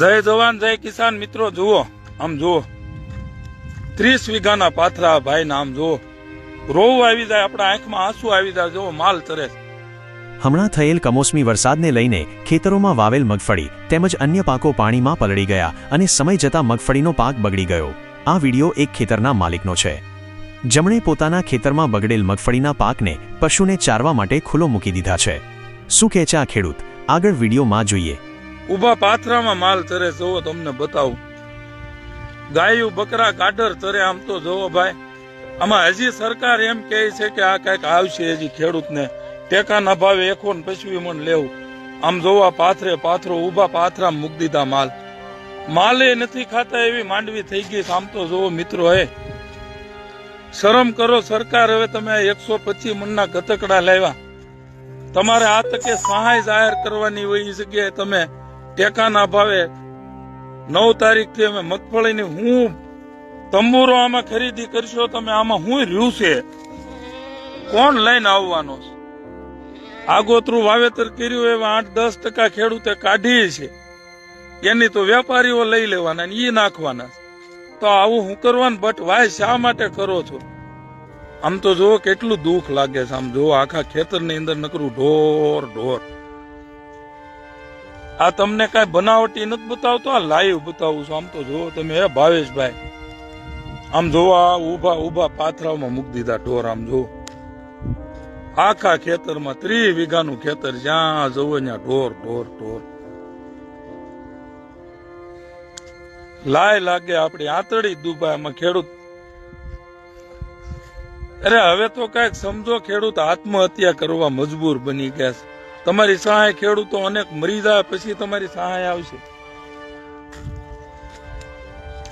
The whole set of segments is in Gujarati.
જય જવાન, જય કિસાન મિત્રો, જુઓ, આમ જુઓ. ત્રીસ વીઘાના પાથરા, ભાઈ નામ જુઓ. રોવું આવી જાય, આપણા આંખમાં આંસુ આવી જાય, જુઓ, માલ ચરે હમણાં થયેલ કમોસમી વરસાદને લઈને ખેતરોમાં વાવેલ મગફળી તેમજ અન્ય પાકો પાણીમાં પલળી ગયા અને સમય જતાં મગફળીનો પાક બગડી ગયો. આ વિડિયો એક ખેતરના માલિકનો છે. જમણે પોતાના ખેતરમાં બગડેલ મગફળીના પાકને પશુને ચારવા માટે ખુલ્લો મૂકી દીધા છે. શું કહે છે આ ખેડૂત? આગળ વિડીયોમાં જોઈએ. ઊભા પાથરામાં માલ ચરે જવો તમને બતાવું. ગાયું, બકરા કાઢર ચરે, આમ તો જવો ભાઈ. આમાં હજી સરકાર એમ કહે છે કે આ કંઈક આવશે હજી ખેડૂતને. ટેકાના ભાવે એકો ને પછી મને લેવું. આમ જોવા પાથરે પાથરો, ઊભા પાથરા મૂકી દીધા માલ. માલે નથી ખાતા એવી માંડવી થઈ ગઈ આમ તો જુઓ મિત્રો, હે. શરમ કરો સરકાર, હવે તમે એકસો પચીસ મણના ગતકડા લાવ્યા. તમારે આ તકે સહાય જાહેર કરવાની હોય એ જગ્યાએ તમે ટેકાના ભાવે નવ તારીખથી અમે મગફળીની હું તંબુરો આમાં ખરીદી કરશો, તમે આમાં હું રહ્યું છે? કોણ લઈને આવવાનો આગોતરું વાવેતર કર્યું, એવા આઠ દસ ટકા ખેડૂતે કાઢી છે. એની તો વેપારીઓ લઈ લેવાના ને ઈ નાખવાના તો આવું હું કરવાનું બટ વાય શા માટે કરો છો? આમ તો જુઓ કેટલું દુઃખ લાગે છે. આમ જુઓ આખા ખેતરની અંદર નકરું ઢોર ઢોર. આ તમને કાંઈ બનાવટી નથી બતાવતો? આ લાઈવ બતાવું છું. આમ તો જુઓ તમે, હે ભાવેશભાઈ? આમ જોવો, આ ઊભા પાથરામાં મૂકી દીધા ઢોર, આમ જુઓ. આખા ખેતરમાં ત્રી વીઘાનું ખેતર, જ્યાં જવો ત્યાં ઢોર ઢોર ઢોર. લાય લાગે આપણી આંતળી દુબાઈમાં ખેડૂત. અરે હવે તો કંઈક સમજો, ખેડૂત આત્મહત્યા કરવા મજબૂર બની ગયા છે. તમારી સહાય ખેડૂતો અનેક મરી જાય, પછી તમારી સહાય આવશે.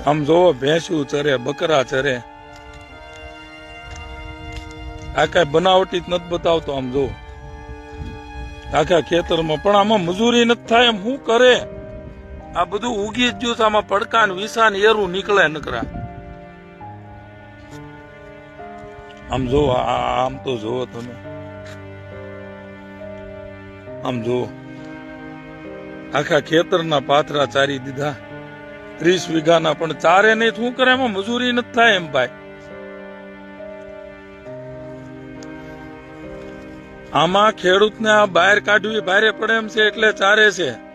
આમ જોવો, ભેંસું ચરે, બકરા ચરે. આ કઈ બનાવટી નથી બતાવતો, આમ જોવો. આખા ખેતરમાં, પણ આમાં મજૂરી નથી થાય, એમ શું કરે? આ બધું ઉગી જ ગયું આમાં પડકા ને વિસા ને એરું નીકળે નકરા. આમ જો આમ તો જુઓ તમે. આમ જુઓ. આખા ખેતરના પાથરા ચારી દીધા. ત્રીસ વીઘાના પણ ચારે નહીં શું કરે એમાં મજૂરી નથી થાય એમ ભાઈ. આમાં ખેડૂતને આ બહાર કાઢવી ભારે પડે એમ છે એટલે ચારે છે.